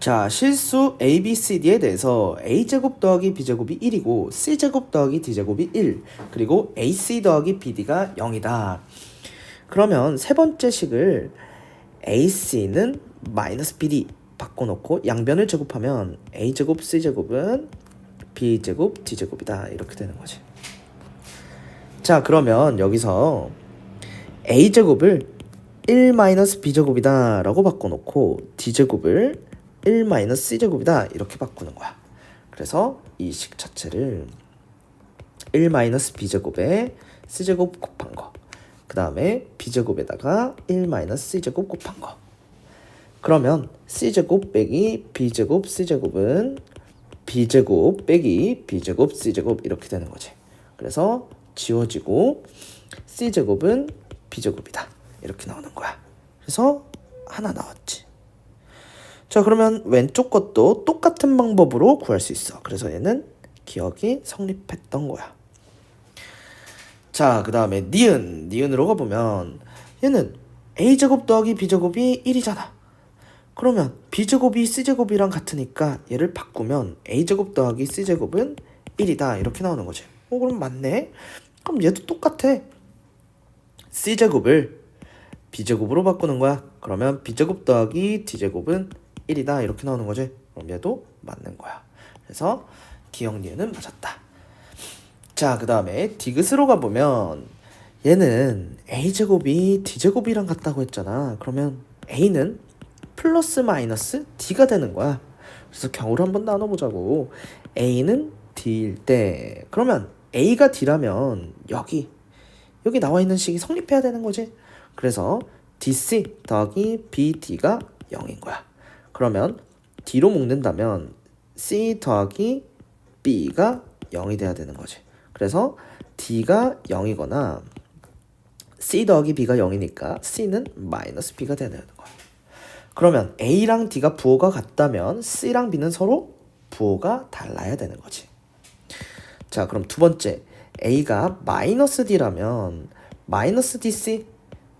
자, 실수 A, B, C, D에 대해서 A제곱 더하기 B제곱이 1이고 C제곱 더하기 D제곱이 1 그리고 AC 더하기 BD가 0이다. 그러면 세 번째 식을 AC는 마이너스 BD 바꿔놓고 양변을 제곱하면 A제곱 C제곱은 B제곱 D제곱이다. 이렇게 되는 거지. 자, 그러면 여기서 A제곱을 1 마이너스 B제곱이다 라고 바꿔놓고 D제곱을 1 마이너스 C제곱이다 이렇게 바꾸는 거야. 그래서 이 식 자체를 1 마이너스 B제곱에 C제곱 곱한 거. 그 다음에 B제곱에다가 1 마이너스 C제곱 곱한 거. 그러면 C제곱 빼기 B제곱 C제곱은 B제곱 빼기 B제곱 C제곱 이렇게 되는 거지. 그래서 지워지고 C제곱은 B제곱이다. 이렇게 나오는 거야. 그래서 하나 나왔지. 자, 그러면 왼쪽 것도 똑같은 방법으로 구할 수 있어. 그래서 얘는 기억이 성립했던 거야. 자, 그 다음에 니은. 니은으로 가보면 얘는 A제곱 더하기 B제곱이 1이잖아. 그러면 B제곱이 C제곱이랑 같으니까 얘를 바꾸면 A제곱 더하기 C제곱은 1이다. 이렇게 나오는 거지. 어, 그럼 맞네. 그럼 얘도 똑같아. C제곱을 B제곱으로 바꾸는 거야. 그러면 B제곱 더하기 D제곱은 1이다. 이렇게 나오는 거지. 그럼 얘도 맞는 거야. 그래서 기억 니은은 맞았다. 자, 그 다음에 디귿으로 가보면 얘는 A제곱이 D제곱이랑 같다고 했잖아. 그러면 A는 플러스 마이너스 D가 되는 거야. 그래서 경우를 한번 나눠보자고. A는 D일 때 그러면 A가 D라면 여기 여기 나와 있는 식이 성립해야 되는 거지. 그래서 DC 더하기 BD가 0인 거야. 그러면 D로 묶는다면 C 더하기 B가 0이 돼야 되는 거지. 그래서 D가 0이거나 C 더하기 B가 0이니까 C는 마이너스 B가 되는 거야. 그러면 A랑 D가 부호가 같다면 C랑 B는 서로 부호가 달라야 되는 거지. 자, 그럼 두 번째 A가 마이너스 D라면 마이너스 DC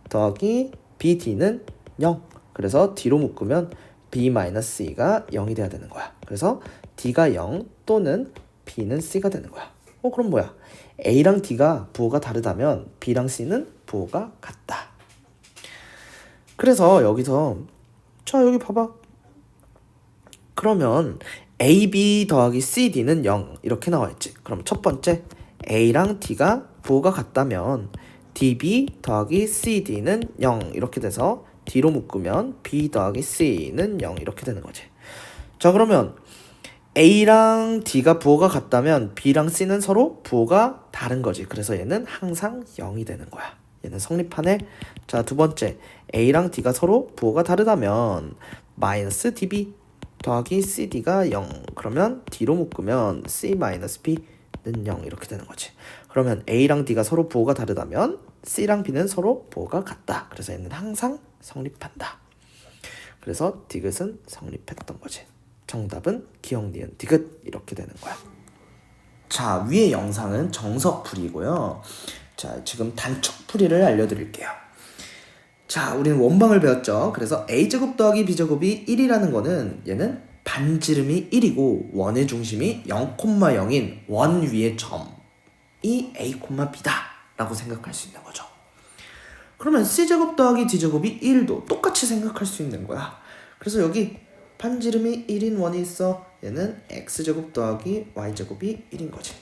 더하기 BD는 0. 그래서 D로 묶으면 B 마이너스 C가 0이 돼야 되는 거야. 그래서 D가 0 또는 B는 C가 되는 거야. 어, 그럼 뭐야? A랑 D가 부호가 다르다면 B랑 C는 부호가 같다. 그래서 여기서 자 여기 봐봐. 그러면 AB 더하기 CD는 0 이렇게 나와 있지. 그럼 첫 번째 A랑 D가 부호가 같다면 DB 더하기 CD는 0 이렇게 돼서 D로 묶으면 B 더하기 C는 0 이렇게 되는 거지. 자 그러면 A랑 D가 부호가 같다면 B랑 C는 서로 부호가 다른 거지. 그래서 얘는 항상 0이 되는 거야. 얘는 성립하네. 자, 두 번째. A랑 D가 서로 부호가 다르다면 마이너스 DB 더하기 CD가 0. 그러면 D로 묶으면 C 마이너스 B는 0 이렇게 되는 거지. 그러면 A랑 D가 서로 부호가 다르다면 C랑 B는 서로 부호가 같다. 그래서 얘는 항상 성립한다. 그래서 디귿은 성립했던 거지. 정답은 기억 니은 디귿 이렇게 되는 거야. 자, 위의 영상은 정석풀이고요. 자, 지금 단축풀이를 알려드릴게요. 자, 우리는 원방을 배웠죠. 그래서 a제곱 더하기 b제곱이 1이라는 거는 얘는 반지름이 1이고 원의 중심이 0,0인 원 위의 점이 a, b다 라고 생각할 수 있는 거죠. 그러면 c제곱 더하기 d제곱이 1도 똑같이 생각할 수 있는 거야. 그래서 여기 반지름이 1인 원이 있어. 얘는 x제곱 더하기 y제곱이 1인 거지.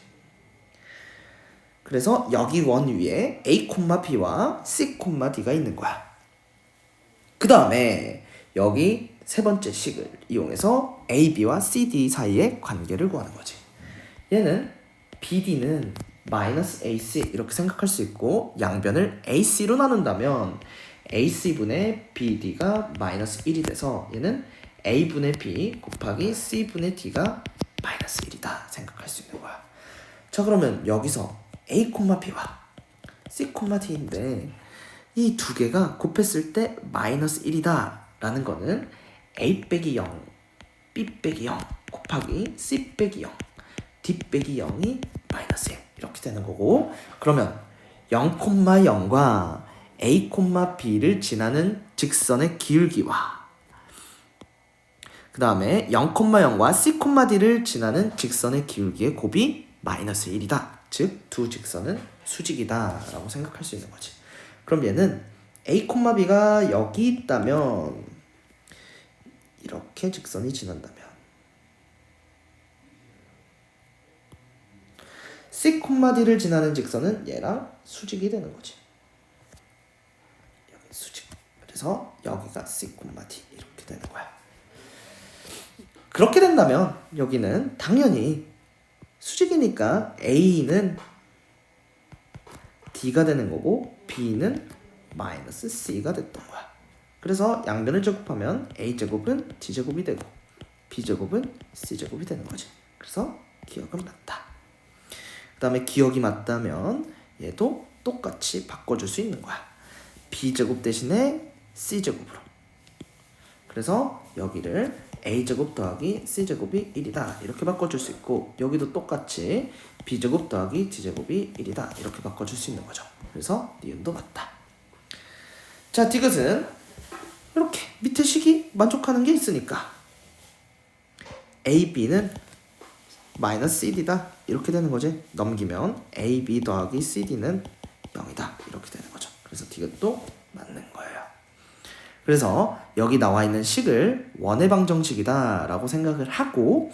그래서 여기 원 위에 a, b와 c, d가 있는 거야. 그 다음에 여기 세 번째 식을 이용해서 a, b와 c, d 사이의 관계를 구하는 거지. 얘는 bd는 마이너스 ac 이렇게 생각할 수 있고 양변을 ac로 나눈다면 ac분의 bd가 마이너스 1이 돼서 얘는 a분의 b 곱하기 c분의 d가 마이너스 1이다 생각할 수 있는 거야. 자 그러면 여기서 a, b와 c, d인데 이 두 개가 곱했을 때 마이너스 1이다 라는 거는 a 빼기 0, b 빼기 0 곱하기 c 빼기 0, d 빼기 0이 마이너스 1 이렇게 되는 거고 그러면 0,0과 a, b를 지나는 직선의 기울기와 그그 다음에 0,0과 C,D를 지나는 직선의 기울기의 곱이 마이너스 1이다. 즉, 두 직선은 수직이다. 라고 생각할 수 있는 거지. 그럼 얘는 A, B가 여기 있다면 이렇게 직선이 지난다면 C, D를 지나는 직선은 얘랑 수직이 되는 거지. 여기 수직. 그래서 여기가 C, D 이렇게 되는 거야. 그렇게 된다면 여기는 당연히 수직이니까 A는 D가 되는 거고 B는 마이너스 C가 됐던 거야. 그래서 양변을 제곱하면 A 제곱은 D 제곱이 되고 B 제곱은 C 제곱이 되는 거지. 그래서 기억은 맞다. 그 다음에 기억이 맞다면 얘도 똑같이 바꿔줄 수 있는 거야. B 제곱 대신에 C 제곱으로. 그래서 여기를 a 제곱 더하기 c 제곱이 1이다 이렇게 바꿔줄 수 있고 여기도 똑같이 b 제곱 더하기 d 제곱이 1이다 이렇게 바꿔줄 수 있는 거죠. 그래서 니은도 맞다. 자 디귿은 이렇게 밑에 식이 만족하는 게 있으니까 a, b는 마이너스 cd다 이렇게 되는 거지. 넘기면 a, b 더하기 cd는 0이다 이렇게 되는 거죠. 그래서 디귿도 맞는 거예요. 그래서 여기 나와 있는 식을 원의 방정식이다 라고 생각을 하고